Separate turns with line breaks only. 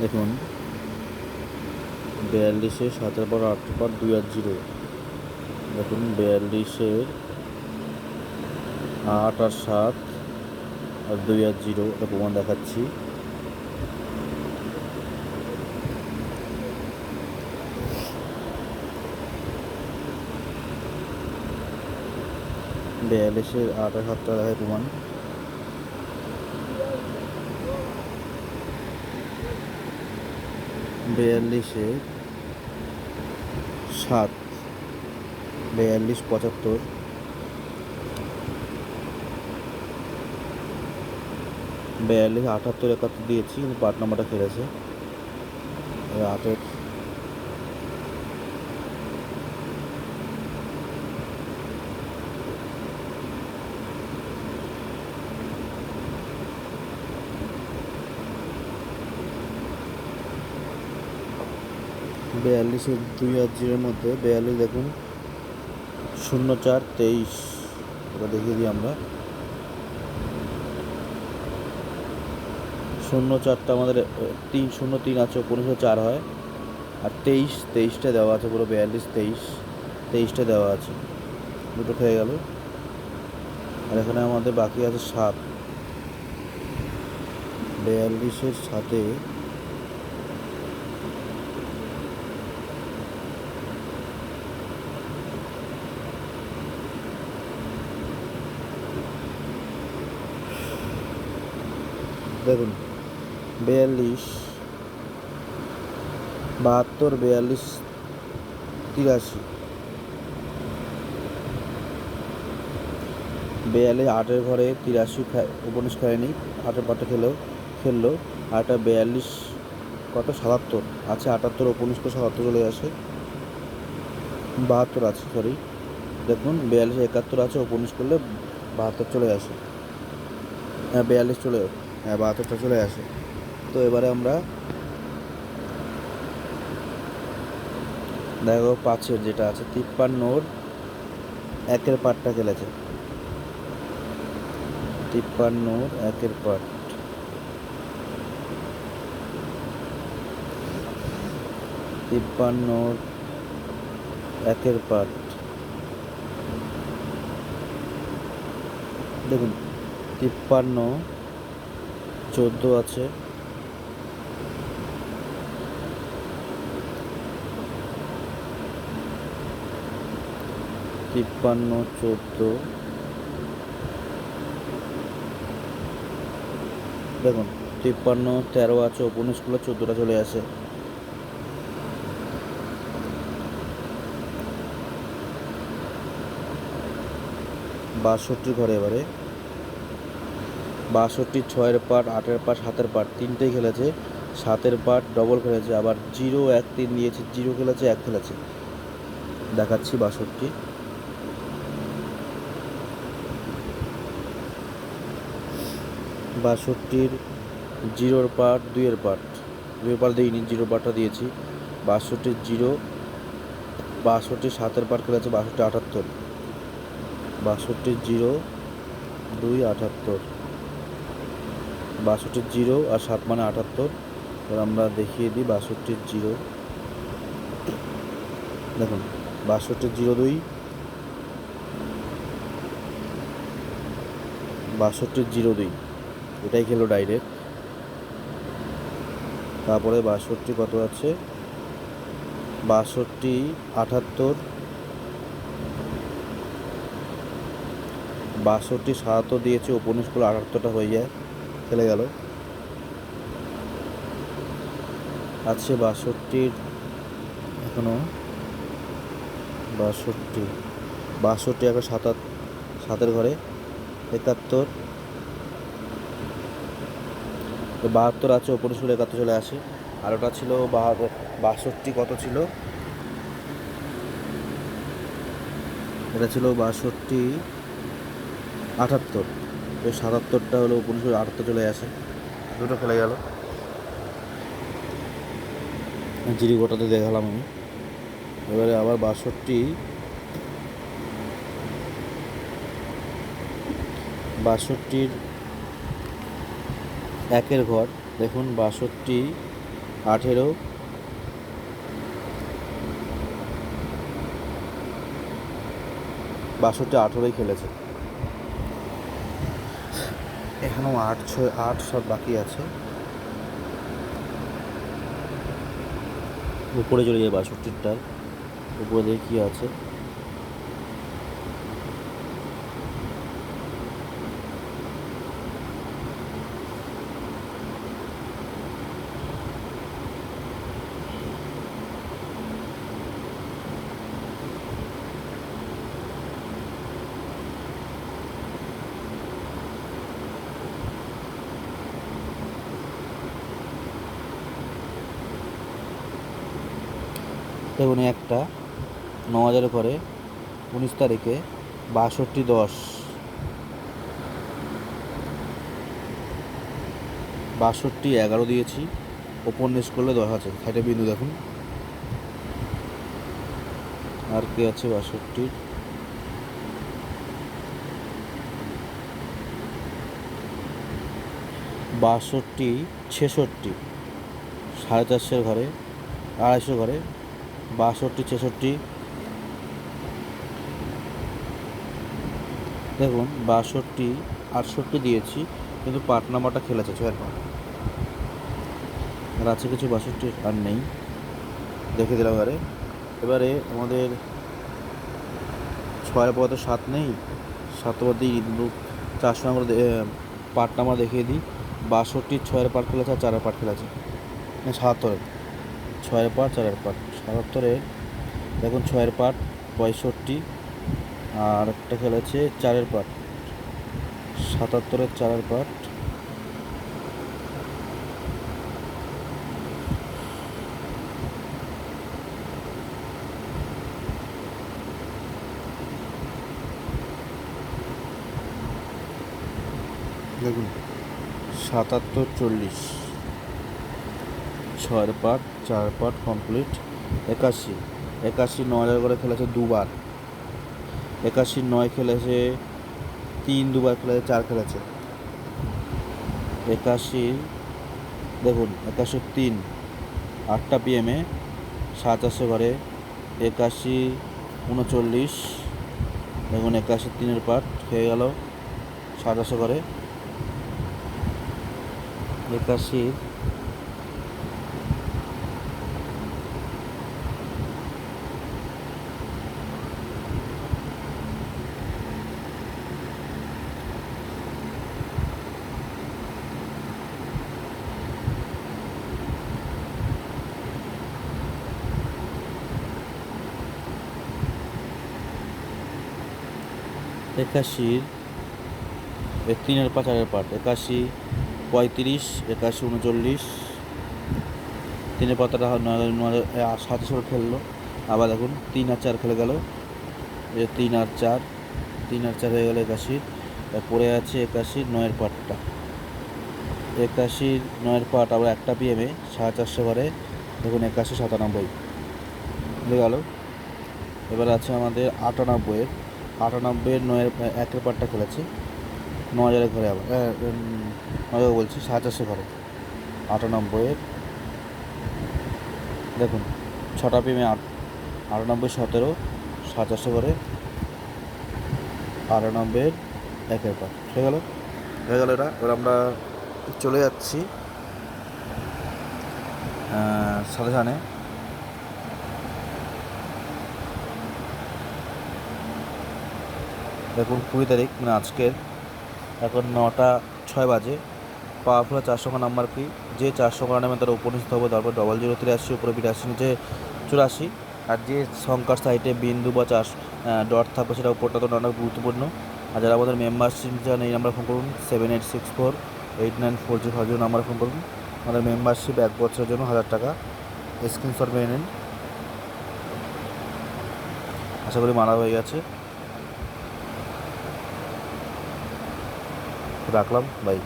দেখুন। বিয়াল্লিশে সাতের পর আটের পর দুই আর জিরো। দেখুন, বিয়াল্লিশের আট আর সাত আর দুই আর জিরো, এটা প্রমাণ দেখাচ্ছি। বিয়াল্লিশের আট আর সাতটা দেখায় প্রমাণ। বিয়াল্লিশে সাত বিয়াল্লিশ পঁচাত্তর বিয়াল্লিশ আটাত্তর একাত্তর দিয়েছি কিন্তু পাট নাম্বারটা ফেলেছে আটের বিয়াল্লিশের দুই আর জিরোর মধ্যে বিয়াল্লিশ দেখুন, শূন্য চার তেইশ। ওটা দেখিয়ে দিই আমরা। শূন্য চারটা আমাদের তিন শূন্য তিন আছে পনেরোশো চার হয়। আর তেইশ, তেইশটা দেওয়া আছে, পুরো বিয়াল্লিশ, তেইশ, তেইশটা দেওয়া আছে। দুটো খেয়ে গেল। আর এখানে আমাদের বাকি আছে সাত। বিয়াল্লিশের সাথে দেখুন বিয়াল্লিশ, বাহাত্তর, বিয়াল্লিশ, তিরাশি। বিয়াল্লিশ আটের ঘরে তিরাশি উপনিশ খায়নি, আটের পাটে খেলেও খেললো। আটটা বিয়াল্লিশ কত? সাতাত্তর। আছে আটাত্তর উপনিশ সাতাত্তর চলে আসে। বাহাত্তর আছে সরি দেখুন, বিয়াল্লিশ একাত্তর আছে উপনিশ করলে বাহাত্তর চলে আসে। হ্যাঁ বিয়াল্লিশ চলে হ্যাঁ বাহাত্তরটা চলে আসে। তো এবারে আমরা দেখো পাঁচের যেটা আছে, তিপ্পান্নর একের পাটটা খেলেছে। তিপ্পান্নর একের পাট। তিপ্পান্নর একের পাট। দেখুন, তিপ্পান্ন চোদ্দ আছে। তিপ্পান্ন, চোদ্দ। দেখুন, তিপ্পান্ন, তেরো আছে উনিশ করলে চোদ্দোটা চলে আসে। বাষট্টি ঘরে এবারে। বাষট্টি, ছয়ের পাট, আটের পাট, সাতের পাট, তিনটেই খেলেছে। সাতের পাট ডবল খেলেছে, আবার জিরো এক, তিন দিয়েছে জিরো খেলেছে, এক খেলেছে। দেখাচ্ছি বাষট্টি। বাষট্টির জিরোর পাট, দুইয়ের পাট। দুইয়ের পাট দিইনি জিরো পাটটা দিয়েছি। বাষট্টির জিরো বাষট্টি সাতের পাট খেলেছে বাষট্টি আটাত্তর। বাষট্টির জিরো, দুই আটাত্তর। বাষট্টির জিরো আর সাত মানে আটাত্তর। এবার আমরা দেখিয়ে দিই বাষট্টির জিরো। দেখুন, বাষট্টির জিরো দুই, বাষট্টির জিরো দুই। এটাই খেলো ডাইরেক্ট তারপরে বাষট্টি কত আছে? বাষট্টি, আটাত্তর, বাষট্টি সাতাত্তর দিয়েছে উপনিশ করলে আটাত্তরটা হয়ে যায়। খেলে গেল। আছে বাষট্টির এখনও বাষট্টি। বাষট্টি এখন সাতাত সাতের ঘরে, একাত্তর। তো বাহাত্তর আছে, ওপরে ষোলো, একাত্তর চলে আসে। আর ওটা ছিল বাষট্টি কত ছিল? এটা ছিল বাষট্টি আটাত্তর। সাতাত্তরটা হলো উনিশশো আটাত্তর চলে আসে। দুটো খেলে গেল। জিরি গোটাতে দেখালাম আমি। এবারে আবার বাষট্টি। বাষট্টির একের ঘর। দেখুন, বাষট্টি আঠেরো। বাষট্টি আঠেরোই খেলেছে। এখনও আট ছয়, আট সব বাকি আছে। উপরে চলে যায় বাষট্টিরটার উপরে দেখে কী আছে। দেখুন এই একটা, ন হাজারে করে, উনিশ তারিখে, বাষট্টি দশ। বাষট্টি এগারো দিয়েছি, উপন্যাস করলে দশ আছে সাইডে বিন্দু দেখুন। আর কি আছে বাষট্টি? বাষট্টি, ছেষট্টি, সাড়ে চারশোর ঘরে আড়াইশো ঘরে বাষট্টি, ছেষট্টি। দেখুন, বাষট্টি, আটষট্টি দিয়েছি, কিন্তু পাট নাম্বারটা খেলেছে ছয়ের পাট। আর আছে কিছু বাষট্টি, আর নেই। দেখে দিলাম এবারে। এবারে আমাদের ছয়ের পর তো সাত নেই। সাত পর দিই চারশো নম্বর পাট নাম্বার দেখিয়ে দিই। বাষট্টি, ছয়ের পাট খেলেছে, আর চারের পাট খেলেছে। সাতাত্তরের ছয়ের পাট, চারের পাট। সাতাত্তরের দেখুন, ছয়ের পাট, পঁয়ষট্টি। আর একটা খেলেছে চারের পাট। সাতাত্তরের চারের পাট। দেখুন, সাতাত্তর চল্লিশ। ছয়ের পাট, চার পাট কমপ্লিট। একাশি। একাশি ন হাজার করে খেলেছে দুবার। একাশি নয় খেলেছে, তিন দুবার খেলেছে, চার খেলেছে। একাশি, দেখুন, একাশি তিন, আটটা পিএমে সাত আসে ঘরে। একাশি উনচল্লিশ, দেখুন, একাশি তিনের পাট খেয়ে গেল সাতাশে ঘরে। একাশি একাশির তিনের পাঁচ হাজার পাট একাশি, পঁয়ত্রিশ, একাশি, উনচল্লিশ। তিনের পাতাটা সাতাশো খেললো। আবার দেখুন, তিন আর চার খেলে গেল। তিন আর চার, তিন আর চার হয়ে গেল একাশির। পড়ে আছে একাশির নয়ের পাটটা একাশির নয়ের পাট আবার একটা পিএমে সাড়ে চারশো ঘরে দেখুন, একাশি সাতানব্বই। হয়ে গেল। এবার আছে আমাদের আটানব্বইয়ের। আটানব্বইয়ের নয়ের একের পাটটা খেলেছে। ন হাজারের ঘরে আবার নয় বলছি সাড়ে চারশো ঘরে। আটানব্বইয়ের, দেখুন, ছটা পিমে আট, আটানব্বই সতেরো চারশো ঘরে, আটানব্বইয়ের একের পাট হয়ে গেল? হয়ে গেল এটা। এবার আমরা চলে যাচ্ছি সাধানে দেখুন, কুড়ি তারিখ মানে আজকের। এখন নটা, ছয় বাজে। পাওয়ারফুল চারশো নাম্বার কি? যে চারশো নামে তার উপনিষিত হবে, তারপর ডবল জিরো তিরাশি উপরে বিরাশি, নিচে চুরাশি। আর যে সংখ্যার সাইটে বিন্দু বা চার ডট থাকবে, সেটা উপরটা তো অনেক গুরুত্বপূর্ণ। আর যারা আমাদের মেম্বারশিপ চান এই নাম্বার ফোন করুন seven eight six four eight nine four zero five zero number phone করুন। আমাদের মেম্বারশিপ এক বছরের জন্য হাজার টাকা। স্ক্রিনশট মেনে নিন। আশা করি মারা হয়ে গেছে। thật lắm vậy